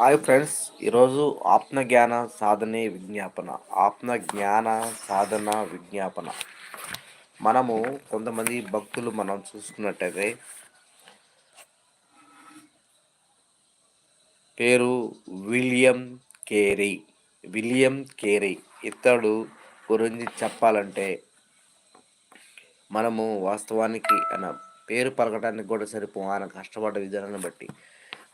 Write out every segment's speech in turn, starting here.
Hi friends ఈరోజు ఆత్మ జ్ఞాన సాధనే విజ్ఞాపన. ఆత్మ జ్ఞాన సాధన విజ్ఞాపన. మనము కొంతమంది భక్తులు మనం చూసుకున్నట్టయితే పేరు విలియం కేరీ. William Carey. ఇతడు గురించి చెప్పాలంటే మనము వాస్తవానికి ఆయన పేరు పలకడానికి కూడా సరిపో ఆయన కష్టపడ్డ విధానాన్ని బట్టి.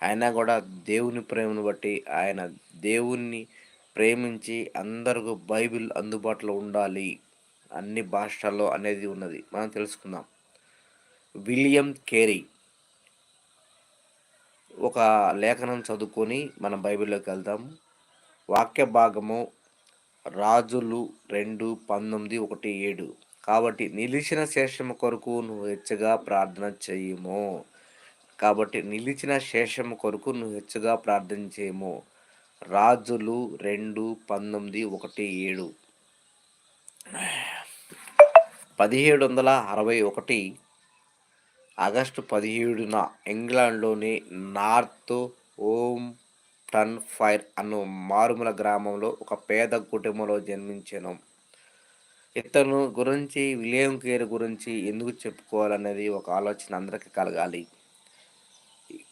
అయినా కూడా దేవుని ప్రేమను బట్టి ఆయన దేవుణ్ణి ప్రేమించి అందరికి బైబిల్ అందుబాటులో ఉండాలి. అన్ని భాషల్లో అనేది ఉన్నది. మనం తెలుసుకుందాం. విలియం కేరీ ఒక లేఖనం చదువుకొని మనం బైబిల్లోకి వెళ్దాం. వాక్య భాగము రాజులు రెండు పంతొమ్మిది ఒకటి ఏడు. కాబట్టి నిలిచిన శేషము కొరకు నువ్వు హెచ్చగా ప్రార్థన చేయము. కాబట్టి నిలిచిన శేషము కొరకు నువ్వు హెచ్చుగా ప్రార్థించేమో. రాజులు రెండు పంతొమ్మిది ఒకటి ఏడు. పదిహేడు వందల అరవై ఒకటి ఆగస్టు పదిహేడున ఇంగ్లాండ్లోని నార్త్ ఓమ్ టన్ ఫైర్ అను మారుమూల గ్రామంలో ఒక పేద కుటుంబంలో జన్మించాను. ఇతను గురించి విలియం కేర్ గురించి ఎందుకు చెప్పుకోవాలనేది ఒక ఆలోచన అందరికీ కలగాలి.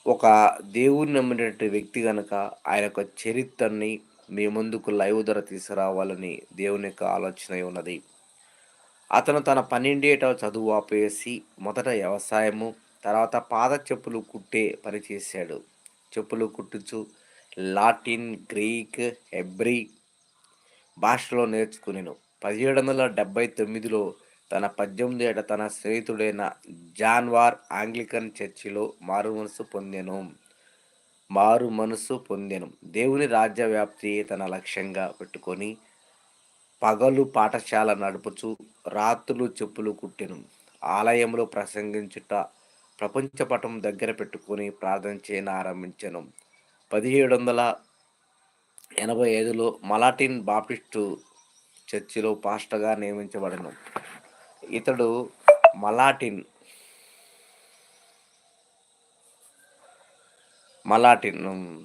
ఒక దేవుని నమ్మినటువంటి వ్యక్తి కనుక ఆయన యొక్క చరిత్రని మీ ముందుకు లైవ్ ధర తీసుకురావాలని దేవుని యొక్క ఆలోచన ఉన్నది. అతను తన పన్నెండేట చదువు ఆపేసి మొదట వ్యవసాయము తర్వాత పాద చెప్పులు కుట్టే పని చేశాడు. చెప్పులు కుట్టుచు లాటిన్ గ్రీక్ హెబ్రి భాషలో నేర్చుకునేను. పదిహేడు వందల డెబ్బై తొమ్మిదిలో తన పద్దెనిమిది ఏట తన స్నేహితుడైన జాన్వార్ ఆంగ్లికన్ చర్చిలో మారు మనసు పొందెను. మారు మనసు పొందెను. దేవుని రాజ్య వ్యాప్తి తన లక్ష్యంగా పెట్టుకొని పగలు పాఠశాల నడుపుచు రాత్రులు చెప్పులు కుట్టెను. ఆలయంలో ప్రసంగించుట ప్రపంచపటం దగ్గర పెట్టుకొని ప్రార్థన చేయని ఆరంభించను. పదిహేడు వందల ఎనభై ఐదులో మలాటిన్ బాప్టిస్టు చర్చిలో పాస్టర్గా నియమించబడను. ఇతడు మలాటిన్. మలాటిన్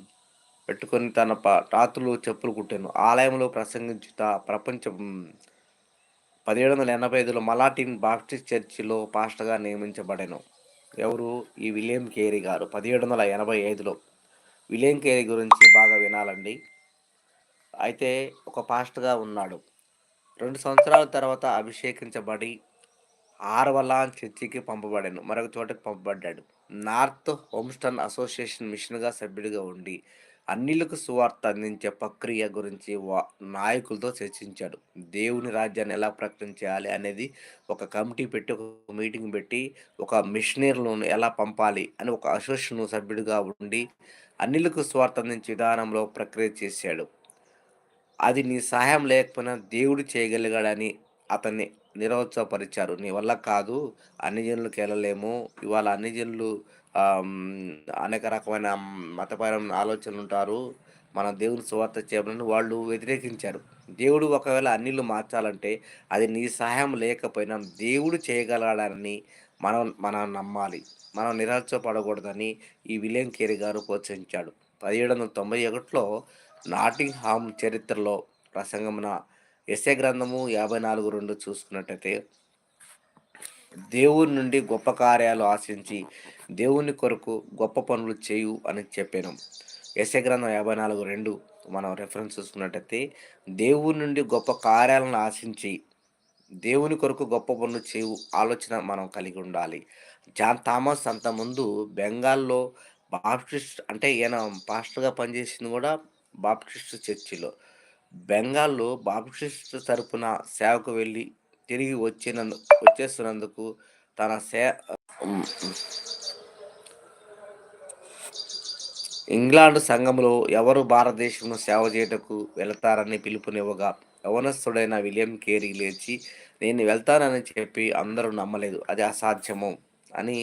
పెట్టుకొని తన రాతులు చెప్పులు కుట్టాను. ఆలయంలో ప్రసంగించుట ప్రపంచం. పదిహేడు వందల ఎనభై ఐదులో మలాటిన్ బాప్టిస్ట్ చర్చిలో పాస్టర్గా నియమించబడాను. ఎవరు? ఈ విలియం కేరీ గారు. పదిహేడు వందల ఎనభై ఐదులో విలియం కేరీ గురించి బాగా వినాలండి. అయితే ఒక పాస్టర్గా ఉన్నాడు. రెండు సంవత్సరాల తర్వాత అభిషేకించబడి ఆర్వలాన్ చర్చికి పంపబడాను మరొక చోటకి పంపబడ్డాడు. నార్త్ హోమ్స్టన్ అసోసియేషన్ మిషన్గా సభ్యుడిగా ఉండి అన్నిలకు సువార్త అందించే ప్రక్రియ గురించి వా నాయకులతో చర్చించాడు. దేవుని రాజ్యాన్ని ఎలా ప్రకటించాలి అనేది ఒక కమిటీ పెట్టి ఒక మీటింగ్ పెట్టి ఒక మిషనరీలను ఎలా పంపాలి అని ఒక అసోసియేషన్ సభ్యుడిగా ఉండి అన్నిలకు స్వార్థ అందించే విధానంలో ప్రక్రియ చేశాడు. అది నీ సహాయం లేకపోయినా దేవుడు చేయగలిగాడని అతన్ని నిరోత్సాహపరిచారు నీ వల్ల కాదు అన్ని జనులకు వెళ్ళలేము. ఇవాళ అన్ని జనులు అనేక రకమైన మతపరమైన ఆలోచనలు ఉంటారు మన దేవుని సువార్త చేయమని వాళ్ళు వ్యతిరేకించారు. దేవుడు ఒకవేళ అన్నిళ్ళు మార్చాలంటే అది నీ సహాయం లేకపోయినా దేవుడు చేయగలడని మనం మనం నమ్మాలి. మనం నిరాశపడకూడదని ఈ విలియం కేరి గారు ప్రోత్సహించాడు. పదిహేడు వందల తొంభై ఒకటిలో నాటింగ్హామ్ చరిత్రలో ప్రసంగమున ఎస్ఏ గ్రంథము యాభై నాలుగు రెండు చూసుకున్నట్టయితే దేవుని నుండి గొప్ప కార్యాలు ఆశించి దేవుని కొరకు గొప్ప పనులు చేయు అని చెప్పాను. ఎస్ఏ గ్రంథం యాభై నాలుగు రెండు మనం రెఫరెన్స్ చూసుకున్నట్టయితే దేవుని నుండి గొప్ప కార్యాలను ఆశించి దేవుని కొరకు గొప్ప పనులు చేయు ఆలోచన మనం కలిగి ఉండాలి. జాన్ థామస్ అంత ముందు బెంగాల్లో బాప్టిస్ట్ అంటే ఈయన పాస్టర్గా పనిచేసింది కూడా బాప్టిస్ట్ చర్చిలో. బెంగాల్లో బాప్టిస్ట్ తరపున సేవకు వెళ్ళి తిరిగి వచ్చినందు వచ్చేస్తున్నందుకు తన సే ఇంగ్లాండ్ సంఘంలో ఎవరు భారతదేశంలో సేవ చేయటకు వెళతారని పిలుపునివ్వగా యవనస్తుడైన విలియం కేరీ లేచి నేను వెళ్తానని చెప్పి అందరూ నమ్మలేదు అది అసాధ్యము అని